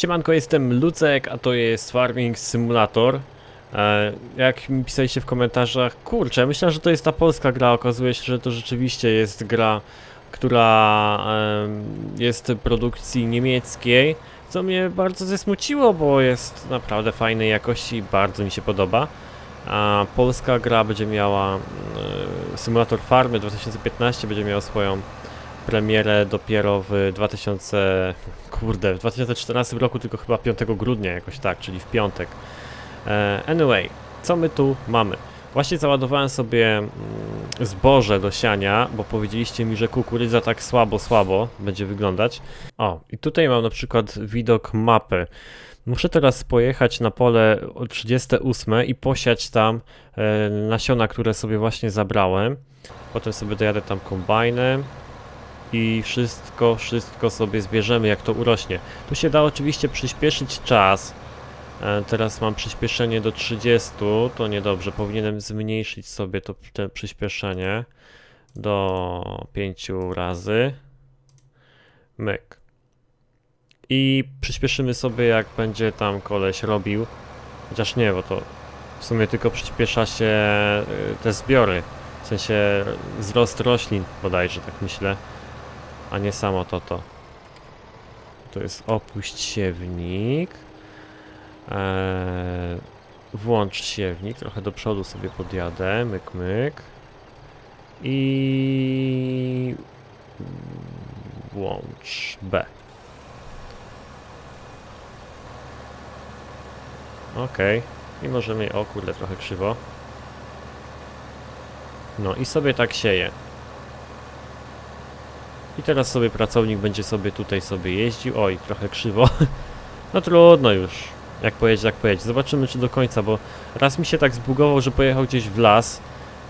Siemanko, jestem Lucek, a to jest Farming Simulator. E, jak mi pisaliście w komentarzach, kurczę, myślałem, że to jest ta polska gra, okazuje się, że to rzeczywiście jest gra, która jest produkcji niemieckiej, co mnie bardzo zasmuciło, bo jest naprawdę fajnej jakości i bardzo mi się podoba. A polska gra będzie miała, e, Simulator Farmy 2015 będzie miał swoją premierę dopiero w 2000, kurde, w 2014 roku, tylko chyba 5 grudnia jakoś tak, czyli w piątek. E, Anyway, co my tu mamy? Właśnie załadowałem sobie mm, zboże do siania, bo powiedzieliście mi, że kukurydza tak słabo, słabo będzie wyglądać. O, i tutaj mam na przykład widok mapy. Muszę teraz pojechać na pole o 38 i posiać tam e, nasiona, które sobie właśnie zabrałem. Potem sobie dojadę tam kombajnem i wszystko, wszystko sobie zbierzemy jak to urośnie. Tu się da oczywiście przyspieszyć czas. E, Teraz mam przyspieszenie do 30, to niedobrze. Powinienem zmniejszyć sobie to przyspieszenie do 5 razy. Myk. I przyspieszymy sobie jak będzie tam koleś robił. Chociaż nie, bo to w sumie tylko przyspiesza się y, te zbiory. W sensie wzrost roślin bodajże, tak myślę a nie samo to to. To jest opuść siewnik. Eee, włącz siewnik, trochę do przodu sobie podjadę, myk myk. I włącz B. Okej. I możemy, o kurde, trochę krzywo. No i sobie tak sieje. I teraz sobie pracownik będzie sobie tutaj sobie jeździł. Oj, trochę krzywo. No trudno już. Jak pojedzie, jak pojedzie. Zobaczymy czy do końca, bo raz mi się tak zbugował, że pojechał gdzieś w las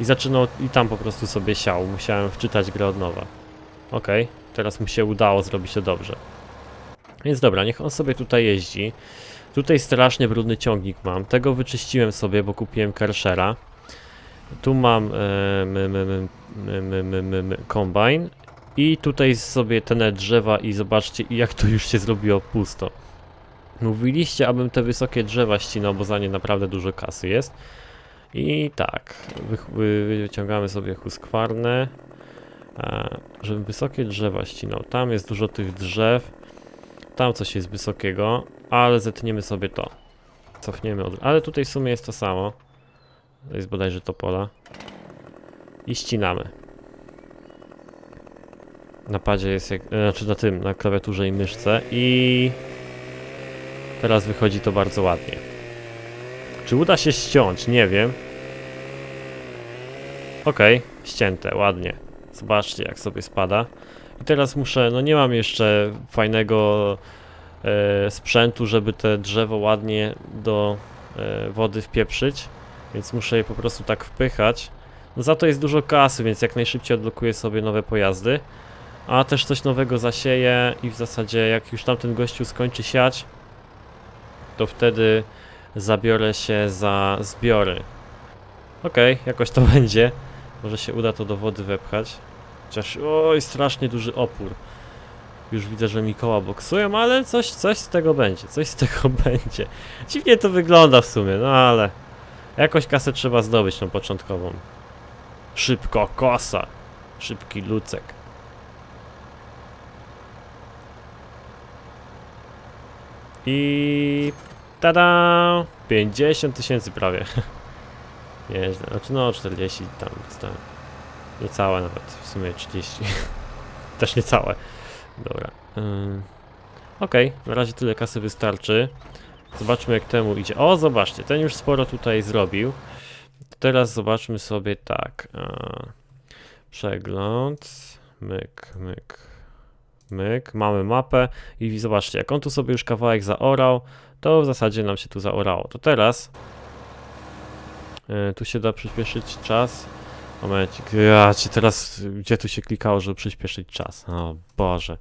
i zaczynał i tam po prostu sobie siał. Musiałem wczytać grę od nowa. Okej, teraz mu się udało zrobić to dobrze. Więc dobra, niech on sobie tutaj jeździ. Tutaj strasznie brudny ciągnik mam. Tego wyczyściłem sobie, bo kupiłem Karshera. Tu mam e, kombajn i tutaj sobie te drzewa i zobaczcie jak to już się zrobiło pusto. Mówiliście, abym te wysokie drzewa ścinał, bo za nie naprawdę dużo kasy jest. I tak, wy, wy, wyciągamy sobie huskwarnę, e, żebym wysokie drzewa ścinał. Tam jest dużo tych drzew, tam coś jest wysokiego, ale zetniemy sobie to. Cofniemy od... Ale tutaj w sumie jest to samo. To jest bodajże to pola. I ścinamy. Na padzie jest jak, e, znaczy na tym, na klawiaturze i myszce i teraz wychodzi to bardzo ładnie. Czy uda się ściąć? Nie wiem. Okej, ścięte, ładnie. Zobaczcie jak sobie spada. I teraz muszę, no nie mam jeszcze fajnego e, sprzętu, żeby te drzewo ładnie do e, wody wpieprzyć, więc muszę je po prostu tak wpychać. No za to jest dużo kasy, więc jak najszybciej odblokuję sobie nowe pojazdy. A też coś nowego zasieję i w zasadzie jak już tamten gościu skończy siać, to wtedy zabiorę się za zbiory. Okej, jakoś to będzie. Może się uda to do wody wepchać. Chociaż, oj, strasznie duży opór. Już widzę, że mi koła boksują, ale coś, coś z tego będzie, coś z tego będzie. Dziwnie to wygląda w sumie, no ale jakoś kasę trzeba zdobyć tą początkową. Szybko, kosa. Szybki lucek. I tada! 50 tysięcy prawie. Nieźle. Znaczy no 40 tam, tam. Niecałe nawet, w sumie 30. Też niecałe. Dobra. Ym. Okej, na razie tyle kasy wystarczy. Zobaczmy jak temu idzie. O, zobaczcie, ten już sporo tutaj zrobił. Teraz zobaczmy sobie tak. Przegląd. Myk, myk. Myk, mamy mapę i zobaczcie, jak on tu sobie już kawałek zaorał, to w zasadzie nam się tu zaorało. To teraz e, tu się da przyspieszyć czas. Momencik, ja ci teraz, gdzie tu się klikało, żeby przyspieszyć czas? O Boże,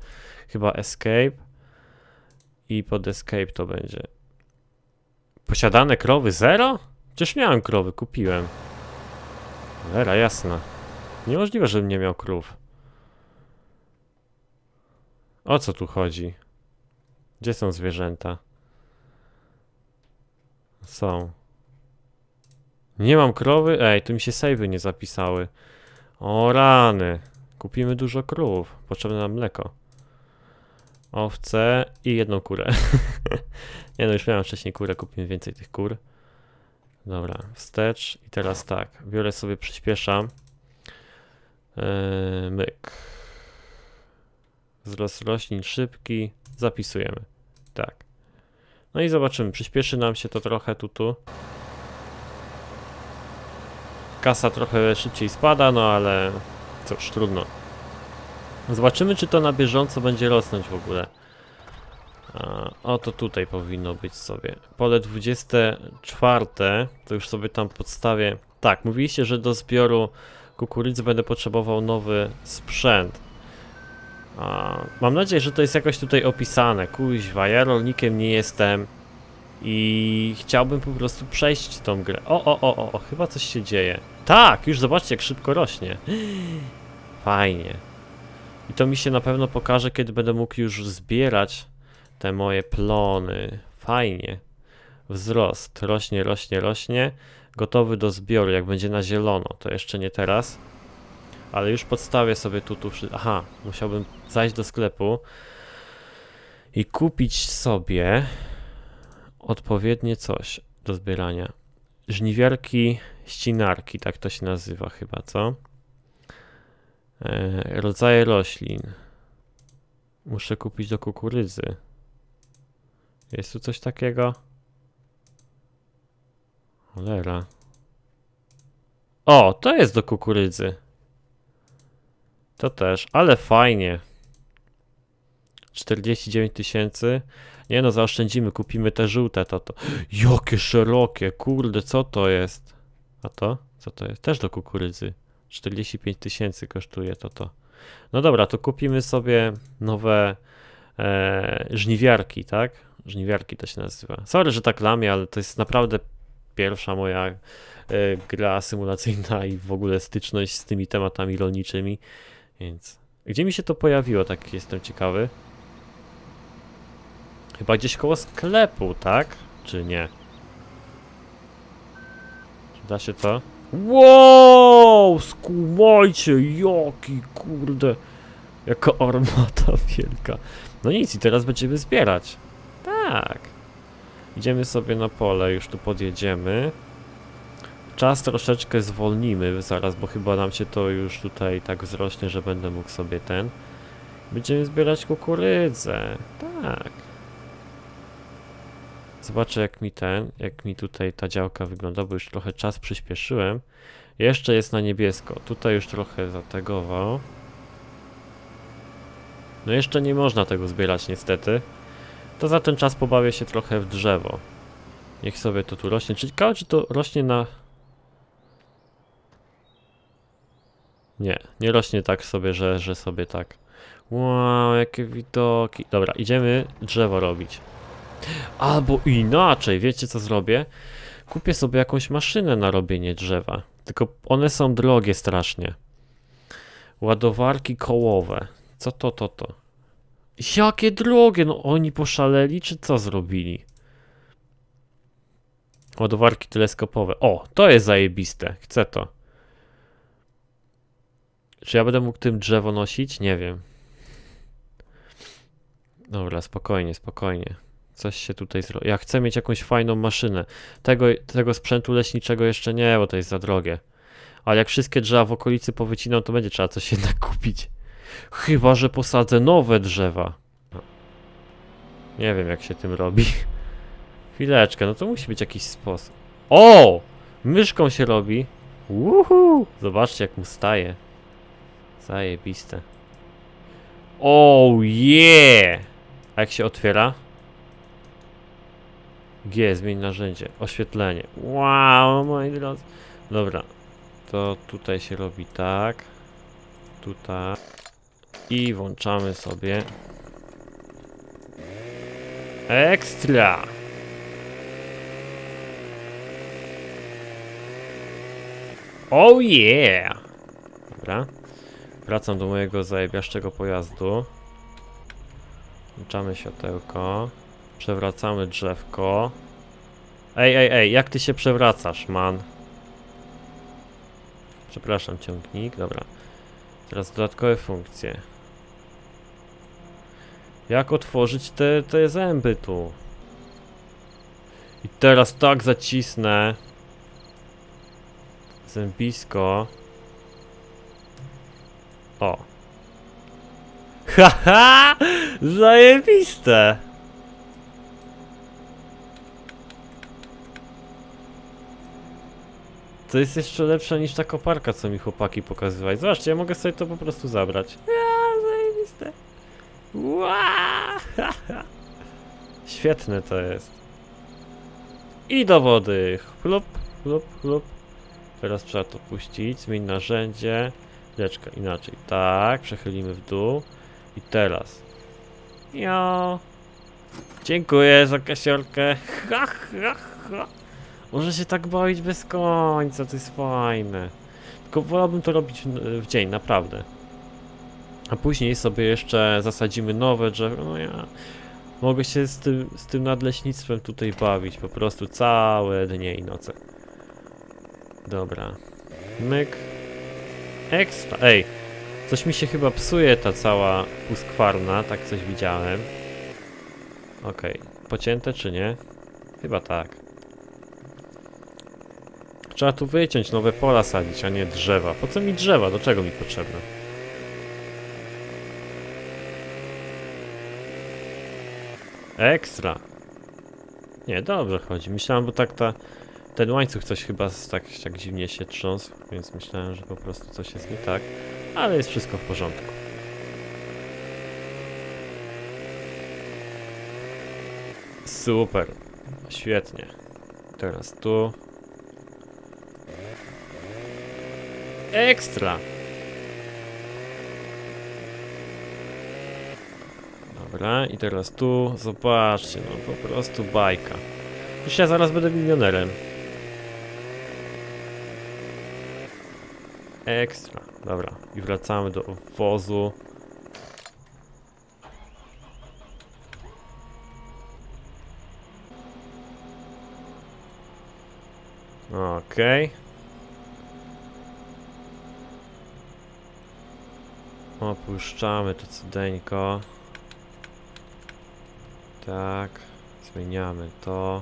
chyba escape i pod escape to będzie. Posiadane krowy zero? Przecież miałem krowy, kupiłem. Era, jasna. Niemożliwe, żebym nie miał krów. O co tu chodzi? Gdzie są zwierzęta? Są. Nie mam krowy? Ej, tu mi się savey nie zapisały. O rany. Kupimy dużo krów. Potrzebne nam mleko. Owce i jedną kurę. nie no, już miałem wcześniej kurę, kupimy więcej tych kur. Dobra, wstecz i teraz tak. Biorę sobie, przyspieszam. Yy, myk. Wzrost roślin szybki. Zapisujemy. Tak. No i zobaczymy, przyspieszy nam się to trochę tu, tu. Kasa trochę szybciej spada, no ale cóż, trudno. Zobaczymy, czy to na bieżąco będzie rosnąć w ogóle. A, o, to tutaj powinno być sobie. Pole 24, to już sobie tam podstawię. Tak, mówiliście, że do zbioru kukurydzy będę potrzebował nowy sprzęt. Mam nadzieję, że to jest jakoś tutaj opisane. Kuźwa, ja rolnikiem nie jestem. I chciałbym po prostu przejść tą grę. O, o, o, o, o, chyba coś się dzieje. Tak, już zobaczcie, jak szybko rośnie. Fajnie. I to mi się na pewno pokaże, kiedy będę mógł już zbierać te moje plony. Fajnie. Wzrost. Rośnie, rośnie, rośnie. Gotowy do zbioru, jak będzie na zielono. To jeszcze nie teraz. Ale już podstawię sobie tu, tu. Aha, musiałbym zajść do sklepu i kupić sobie odpowiednie coś do zbierania. Żniwiarki, ścinarki, tak to się nazywa chyba, co? E, rodzaje roślin. Muszę kupić do kukurydzy. Jest tu coś takiego? Cholera. O, to jest do kukurydzy. To też, ale fajnie. 49 tysięcy. Nie no, zaoszczędzimy, kupimy te żółte, to to. Jakie szerokie, kurde, co to jest? A to? Co to jest? Też do kukurydzy. 45 tysięcy kosztuje to to. No dobra, to kupimy sobie nowe e, żniwiarki, tak? Żniwiarki to się nazywa. Sorry, że tak lamię, ale to jest naprawdę pierwsza moja e, gra symulacyjna i w ogóle styczność z tymi tematami rolniczymi, więc... Gdzie mi się to pojawiło, tak jestem ciekawy. Chyba gdzieś koło sklepu, tak? Czy nie? Czy da się to? Wow! Skumajcie, jaki kurde. Jaka armata wielka. No nic, i teraz będziemy zbierać. Tak. Idziemy sobie na pole, już tu podjedziemy. Czas troszeczkę zwolnimy zaraz, bo chyba nam się to już tutaj tak wzrośnie, że będę mógł sobie ten. Będziemy zbierać kukurydzę. Tak. Zobaczę jak mi ten, jak mi tutaj ta działka wygląda, bo już trochę czas przyspieszyłem. Jeszcze jest na niebiesko. Tutaj już trochę zategował. No jeszcze nie można tego zbierać niestety. To za ten czas pobawię się trochę w drzewo. Niech sobie to tu rośnie. Ciekawe, czy to rośnie na... Nie, nie rośnie tak sobie, że, że sobie tak. Wow, jakie widoki. Dobra, idziemy drzewo robić. Albo inaczej, wiecie co zrobię? Kupię sobie jakąś maszynę na robienie drzewa. Tylko one są drogie strasznie. Ładowarki kołowe. Co to, to, to? Jakie drogie? No oni poszaleli, czy co zrobili? Ładowarki teleskopowe. O, to jest zajebiste. Chcę to. Czy ja będę mógł tym drzewo nosić? Nie wiem. Dobra, spokojnie, spokojnie. Coś się tutaj zrobi. Ja chcę mieć jakąś fajną maszynę. Tego, tego sprzętu leśniczego jeszcze nie, bo to jest za drogie. Ale jak wszystkie drzewa w okolicy powycinam, to będzie trzeba coś jednak kupić. Chyba, że posadzę nowe drzewa. No. Nie wiem, jak się tym robi. Chwileczkę, no to musi być jakiś sposób. O! Myszką się robi. Uhu! Zobaczcie, jak mu staje. Zajebiste. Oh yeah! A jak się otwiera? G, zmień narzędzie. Oświetlenie. Wow, moi drodzy. Dobra. To tutaj się robi tak. Tutaj. I włączamy sobie. Ekstra! Oh yeah! Dobra. Wracam do mojego zajebiaszczego pojazdu. Włączamy światełko. Przewracamy drzewko. Ej, ej, ej, jak ty się przewracasz, man? Przepraszam, ciągnik, dobra. Teraz dodatkowe funkcje. Jak otworzyć te, te zęby tu? I teraz tak zacisnę. Zębisko. O. Haha! Zajebiste! To jest jeszcze lepsze niż ta koparka, co mi chłopaki pokazywali. Zobaczcie, ja mogę sobie to po prostu zabrać. Ja, zajebiste. Ła! Świetne to jest. I do wody. Chlup, chlup, chlup. Teraz trzeba to puścić. Zmień narzędzie. Leczka inaczej. Tak, przechylimy w dół. I teraz. Jo. Dziękuję za kasiorkę. Ha, ha, ha. Może się tak bawić bez końca, to jest fajne. Tylko wolałbym to robić w, w dzień, naprawdę. A później sobie jeszcze zasadzimy nowe drzewo. No ja mogę się z tym, z tym nadleśnictwem tutaj bawić po prostu całe dnie i noce. Dobra. Myk. Ekstra. Ej, coś mi się chyba psuje ta cała puskwarna, tak coś widziałem. Okej, pocięte czy nie? Chyba tak. Trzeba tu wyciąć, nowe pola sadzić, a nie drzewa. Po co mi drzewa? Do czego mi potrzebne? Ekstra. Nie, dobrze chodzi. Myślałem, bo tak ta, ten łańcuch coś chyba tak, tak dziwnie się trząsł, więc myślałem, że po prostu coś jest nie tak. Ale jest wszystko w porządku. Super. Świetnie. Teraz tu. Ekstra! Dobra, i teraz tu, zobaczcie, no po prostu bajka. Już ja zaraz będę milionerem. Ekstra, dobra, i wracamy do wozu. Okej. Opuszczamy to cudeńko. Tak. Zmieniamy to.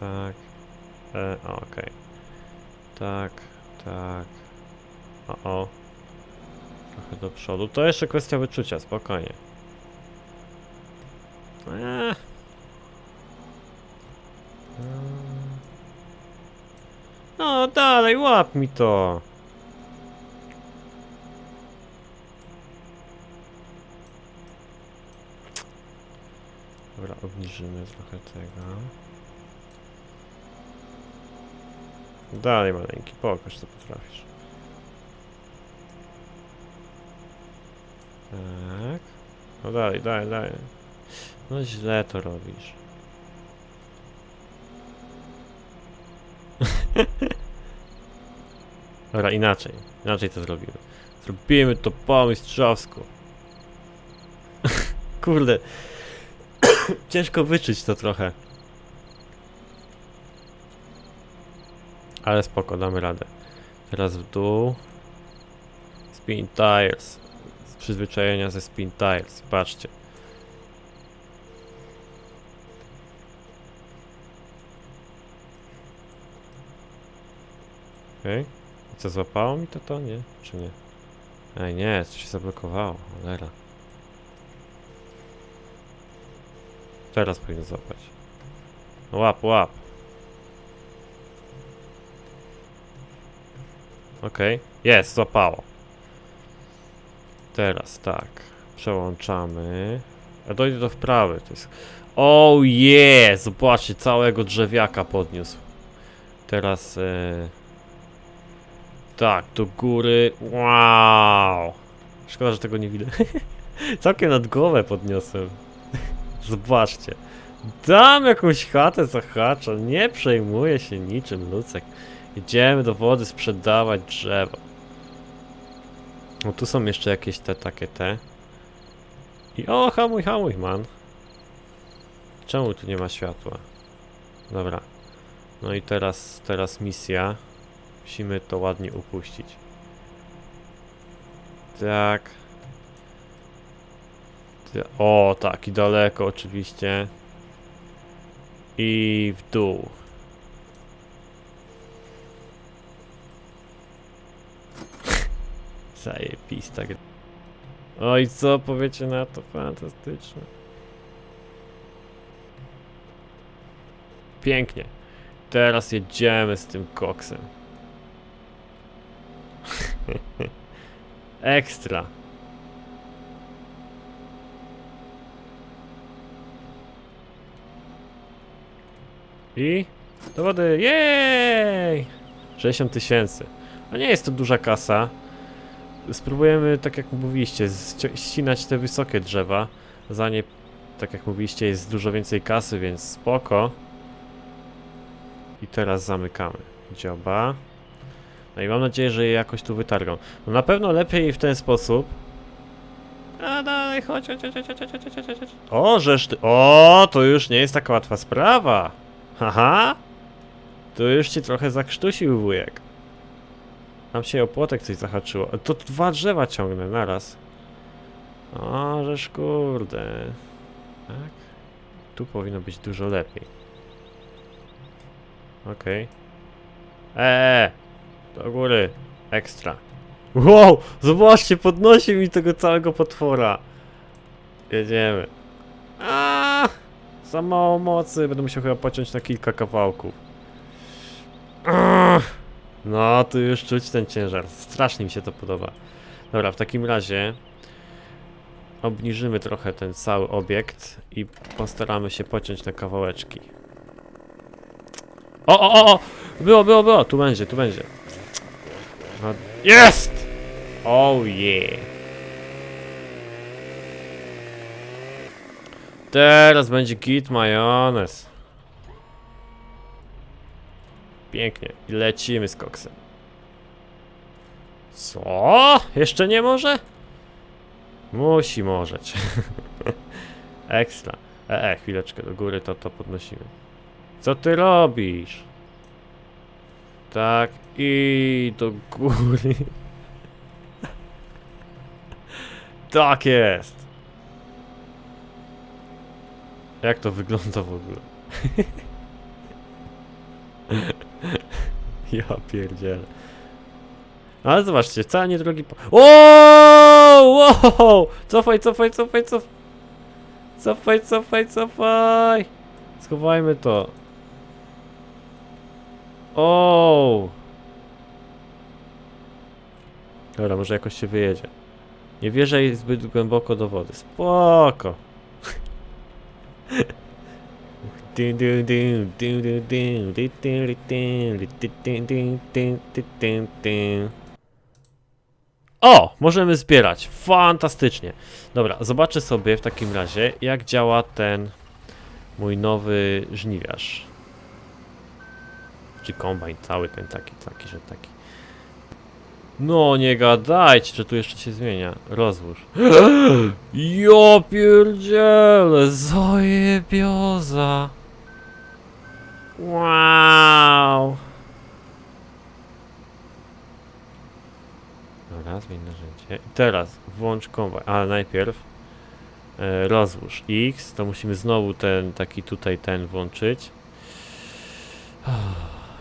Tak. E, okej. Tak, tak. O, o. Trochę do przodu. To jeszcze kwestia wyczucia, spokojnie. Eee. No dalej, łap mi to. Dobra, obniżymy trochę tego. Dalej maleńki, pokaż co potrafisz. Tak. No dalej, dalej, dalej. No źle to robisz. Dobra, inaczej. Inaczej to zrobimy. Zrobimy to po mistrzowsku. Kurde. Ciężko wyczuć to trochę. Ale spoko, damy radę. Teraz w dół. Spin tires. Z przyzwyczajenia ze spin tires. Patrzcie. Okej. I Co, złapało mi to to? Nie? Czy nie? Ej, nie, coś się zablokowało. Cholera. Teraz powinien złapać. Łap, łap. Okej. Jest, złapało. Teraz tak. Przełączamy. A dojdę do wprawy. To jest... Oh yeah! Zobaczcie, całego drzewiaka podniósł. Teraz... E... Tak, do góry. Wow! Szkoda, że tego nie widać. Całkiem nad głowę podniosłem. Zobaczcie. Dam jakąś chatę zahacza. Nie przejmuję się niczym, Lucek. Idziemy do wody sprzedawać drzewo. No tu są jeszcze jakieś te takie te. I o, hamuj, hamuj, man. Czemu tu nie ma światła? Dobra. No i teraz, teraz misja. Musimy to ładnie upuścić. Tak. O, tak, i daleko oczywiście. I w dół. Zajebista gra. Oj, co powiecie na to? Fantastyczne. Pięknie. Teraz jedziemy z tym koksem. Ekstra. I do wody. Jej! 60 tysięcy. A nie jest to duża kasa spróbujemy, tak jak mówiliście, ścinać te wysokie drzewa. Za nie, tak jak mówiliście, jest dużo więcej kasy, więc spoko. I teraz zamykamy. Dzioba. No i mam nadzieję, że je jakoś tu wytargą. No na pewno lepiej w ten sposób. A dalej, chodź, chodź, chodź, chodź, chodź, chodź, chodź. O, żeż ty... O, to już nie jest taka łatwa sprawa. Haha. Tu już ci trochę zakrztusił wujek. Tam się o płotek coś zahaczyło. To dwa drzewa ciągnę naraz. O, żeż kurde. Tak. Tu powinno być dużo lepiej. Okej. Eee! Do góry. Ekstra. Wow! Zobaczcie, podnosi mi tego całego potwora. Jedziemy. A! Za mało mocy. Będę musiał chyba pociąć na kilka kawałków. Ach! No, tu już czuć ten ciężar. Strasznie mi się to podoba. Dobra, w takim razie obniżymy trochę ten cały obiekt i postaramy się pociąć na kawałeczki. O, o, o, o! Było, było, było! Tu będzie, tu będzie. No, jest! Oh yeah! Teraz będzie git majonez. Pięknie. I lecimy z koksem. Co? Jeszcze nie może? Musi możeć. Ekstra. E, e, chwileczkę do góry to to podnosimy. Co ty robisz? Tak i do góry. tak jest. Jak to wygląda w ogóle? ja pierdzielę. Ale zobaczcie, wcale nie drogi po... Wow! Wow! Cofaj, cofaj, cofaj, cofaj! Cofaj, cofaj, cofaj! Schowajmy to. O! Dobra, może jakoś się wyjedzie. Nie wierzaj zbyt głęboko do wody. Spoko. O! Możemy zbierać. Fantastycznie. Dobra, zobaczę sobie w takim razie, jak działa ten mój nowy żniwiarz. Czy kombajn cały ten taki, taki, że taki. No nie gadajcie, że tu jeszcze się zmienia. Rozłóż. Ja pierdzielę, zajebioza. Wow. Dobra, zmień narzędzie. Teraz włącz kombajn. Ale najpierw e, rozłóż X, to musimy znowu ten taki tutaj ten włączyć.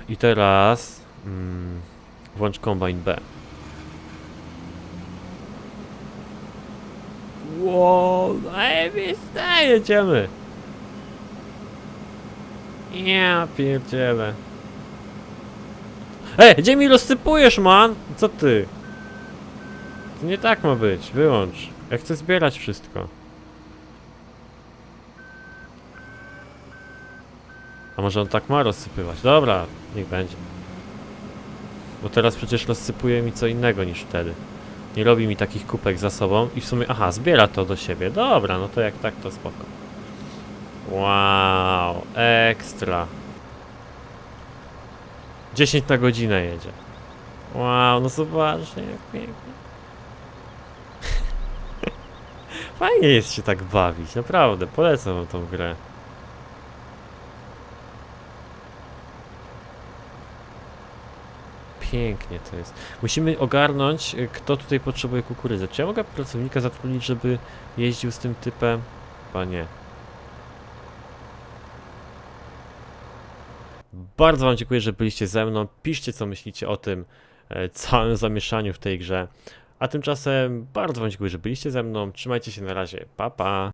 I teraz mm, włącz kombajn B. Wow, zajebiste, jedziemy. Ja pierdzielę. Ej, gdzie mi rozsypujesz, man? Co ty? To nie tak ma być, wyłącz. Ja chcę zbierać wszystko. A może on tak ma rozsypywać? Dobra, niech będzie. Bo teraz przecież rozsypuje mi co innego niż wtedy. Nie robi mi takich kupek za sobą i w sumie, aha, zbiera to do siebie. Dobra, no to jak tak, to spoko. Wow, ekstra. 10 na godzinę jedzie. Wow, no zobaczcie, jak pięknie. Fajnie jest się tak bawić, naprawdę, polecam wam tą grę. Pięknie to jest. Musimy ogarnąć, y, kto tutaj potrzebuje kukurydzy. Czy ja mogę pracownika zatrudnić, żeby jeździł z tym typem? Panie. Bardzo wam dziękuję, że byliście ze mną. Piszcie, co myślicie o tym e, całym zamieszaniu w tej grze. A tymczasem bardzo wam dziękuję, że byliście ze mną. Trzymajcie się na razie. Pa, pa.